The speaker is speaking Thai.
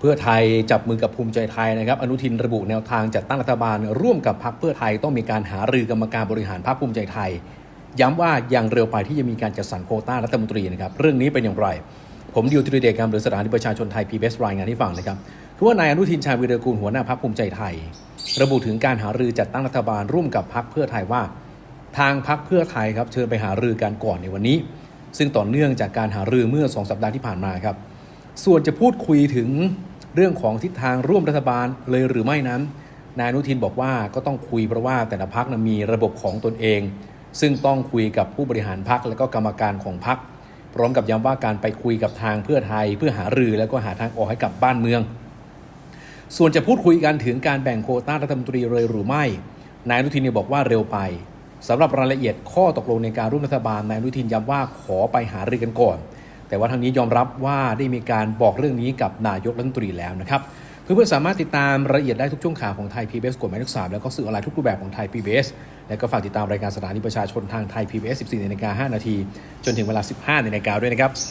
เพื่อไทยจับมือกับภูมิใจไทยนะครับ อนุทินระบุแนวทางจัดตั้งรัฐบาล ร่วมกับพรรคเพื่อไทยต้องมีการหารือกรรมการบริหารพรรคภูมิใจไทย ย้ำว่ายังเร็วไปที่จะมีการจัดสรรโคต้ารัฐมนตรีนะครับเรื่องนี้เป็นอย่างไร ผมดิวตรีเดชการหรือสถานีประชาชนไทย PBS รายงานให้ฟังนะครับคือว่านายอนุทินชาญวีรกูลหัวหน้าพรรคภูมิใจไทย ระบุถึงการหารือจัดตั้งรัฐบาลร่วมกับพรรคเพื่อไทยว่า ทางพรรคเพื่อไทยครับเชิญไปหารือกันก่อนในวันนี้ ซึ่งต่อเนื่องจากการหารือเมื่อสองสัปดาห์ที่ผ่านมาครับส่วนจะพูดคุยถึง เรื่องของทิศทางร่วมรัฐบาลเลยหรือไม่นั้น นายอนุทินบอกว่าก็ต้องคุยเพราะว่าแต่ละพักนะมีระบบของตนเอง ซึ่งต้องคุยกับผู้บริหารพักและก็กรรมการของพักพร้อมกับย้ำว่าการไปคุยกับทางเพื่อไทย เพื่อหารือแล้วก็หาทางออกให้กับบ้านเมือง ส่วนจะพูดคุยกันถึงการแบ่งโควต้ารัฐมนตรีเลยหรือไม่ นายอนุทินบอกว่าเร็วไปสำหรับรายละเอียดข้อตกลงในการร่วมรัฐบาลนายอนุทินย้ำว่าขอไปหารือกันก่อน แต่ว่าทางนี้ยอมรับว่าได้มีการบอกเรื่องนี้กับนายกรัฐมนตรีแล้วนะครับเพื่อนๆสามารถติดตามรายละเอียดได้ทุกช่วงข่าวของไทย PBS กฎหมายเลขสามแล้วก็สื่อออนไลน์ทุกรูปแบบของไทย PBS และก็ฝากติดตามรายการสถานีประชาชนทางไทย PBS 14นาฬิกา5นาทีจนถึงเวลา 15นาฬิกาด้วยนะครับ